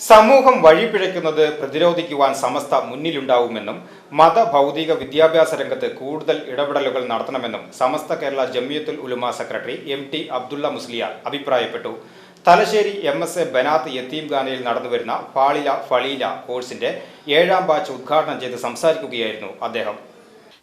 സമൂഹം വഴിപിഴയ്ക്കുന്നത് പ്രതിരോധിക്കുവാൻ സമസ്ത മുന്നിലുണ്ടാവുമെന്നും മത ഭൗതിക വിദ്യാഭ്യാസ രംഗത്ത് കൂടുതൽ ഇടപെടലുകൾ നടത്തണമെന്നും Samastha Kerala Jamiyyathul Ulama secretary M T Abdullah Musliyar അഭിപ്രായപ്പെട്ടു. Thalassery M S A Banath യത്തീംഖാനയിൽ നടന്നുവരുന്ന ഫാളില ഫളീല കോഴ്സിന്റെ ഏഴാം ബാച്ച് ഉദ്ഘാടനം ചെയ്ത് സംസാരിക്കുകയായിരുന്നു അദ്ദേഹം.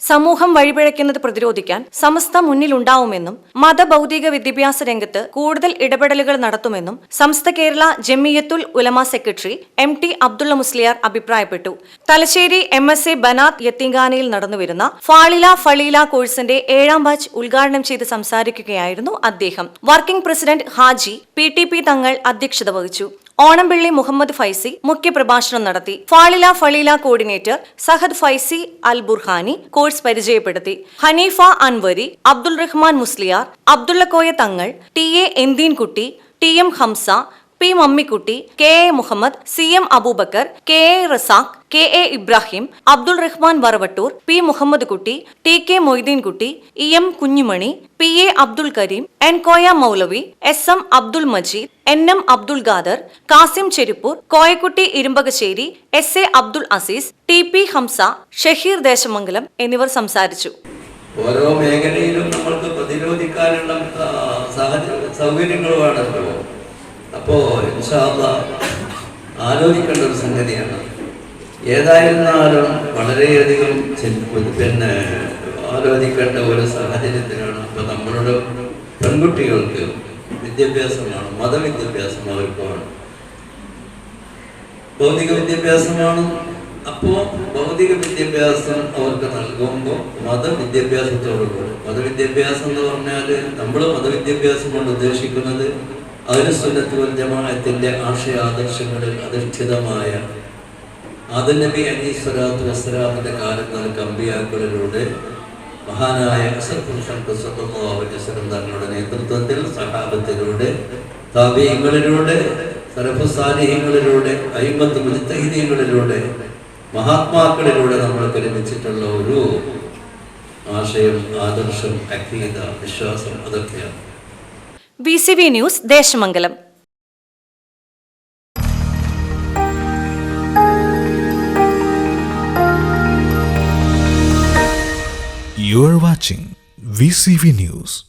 സമൂഹം വഴിപിഴയ്ക്കുന്നത് പ്രതിരോധിക്കാൻ സമസ്ത മുന്നിലുണ്ടാവുമെന്നും മതഭൗതിക വിദ്യാഭ്യാസ രംഗത്ത് കൂടുതൽ ഇടപെടലുകൾ നടത്തുമെന്നും Samastha Kerala Jamiyyathul Ulama secretary M T Abdullah Musliyar അഭിപ്രായപ്പെട്ടു. Thalassery M S A Banath യത്തിങ്കാനയിൽ നടന്നുവരുന്ന ഫാളില ഫളീല കോഴ്സിന്റെ ഏഴാം ബാച്ച് ഉദ്ഘാടനം ചെയ്ത് സംസാരിക്കുകയായിരുന്നു അദ്ദേഹം. Working president Haji P T P Thangal അധ്യക്ഷത വഹിച്ചു. ഓണംപിള്ളി മുഹമ്മദ് ഫൈസി മുഖ്യപ്രഭാഷണം നടത്തി. ഫാളില ഫളീല കോർഡിനേറ്റർ സഹദ് ഫൈസി അൽ ബുർഹാനി കോഴ്സ് പരിചയപ്പെടുത്തി. Haneefa Anwari Abdul Rahman Musliyar Abdullakoya Thangal T A Enthinkutty T M Hamza P Mammikutty K A Muhammad C M Abubakar K A Razak K A Ibrahim Abdul Rahman Varavattoor P Muhammad Kutty T K Moideenkutty E M Kunjumani P A Abdul Kareem N Koya Moulavi S M Abdul Majeed N M Abdul Khader Kasim Cheruppur Koyakutty Irumbakassery S A Abdul Aziz T P Hamza Shaheer Desamangalam എന്നിവർ സംസാരിച്ചു. ഓരോ മേഖലയിലും നമ്മൾക്ക് പ്രതിരോധിക്കാനുള്ള ആ, സാഹചര്യ സൗകര്യങ്ങൾ വേണമല്ലോ അപ്പോ ഇൻഷാല്ല ആലോചിക്കേണ്ട ഒരു സംഗതിയാണ്. ഏതായിരുന്നാലും വളരെയധികം പിന്നെ ആലോചിക്കേണ്ട ഒരു സാഹചര്യത്തിലാണ് ഇപ്പൊ നമ്മളുടെ പെൺകുട്ടികൾക്ക് വിദ്യാഭ്യാസമാണ് മതവിദ്യാഭ്യാസം അവർക്കാണ് ഭൗതിക വിദ്യാഭ്യാസമാണ്. അപ്പോ ഭൗതിക വിദ്യാഭ്യാസം അവർക്ക് നൽകുമ്പോൾ മതവിദ്യാഭ്യാസത്തോടുകൂടി. മതവിദ്യാഭ്യാസം എന്ന് പറഞ്ഞാൽ നമ്മൾ മതവിദ്യാഭ്യാസം കൊണ്ട് ഉദ്ദേശിക്കുന്നത് അഹ്ലുസുന്നത്ത് ജമാഅത്തിന്റെ ജമാഅത്തിന്റെ ആശയ ആദർശങ്ങളിൽ അധിഷ്ഠിതമായ ആദനബി അലി സ്വലാത്തു വസ്സലാമിന്റെ കാലത്ത് നൽകിയ അമ്പിയാക്കളിലൂടെ മഹാനായ തങ്ങളുടെ നേതൃത്വത്തിൽ സഹാബത്തിലൂടെ താപീയങ്ങളിലൂടെ സർഫസാലിഹ്യങ്ങളിലൂടെ അയിമത്ത് മുജ്തഹിദീങ്ങളിലൂടെ മഹാത്മാക്കളിലൂടെ നമ്മൾ പരിമിച്ചിട്ടുള്ള ഒരു ആശയം ആദർശം അഖീത വിശ്വാസം അതൊക്കെയാണ്. B C B news Desamangalam You are watching VCV News.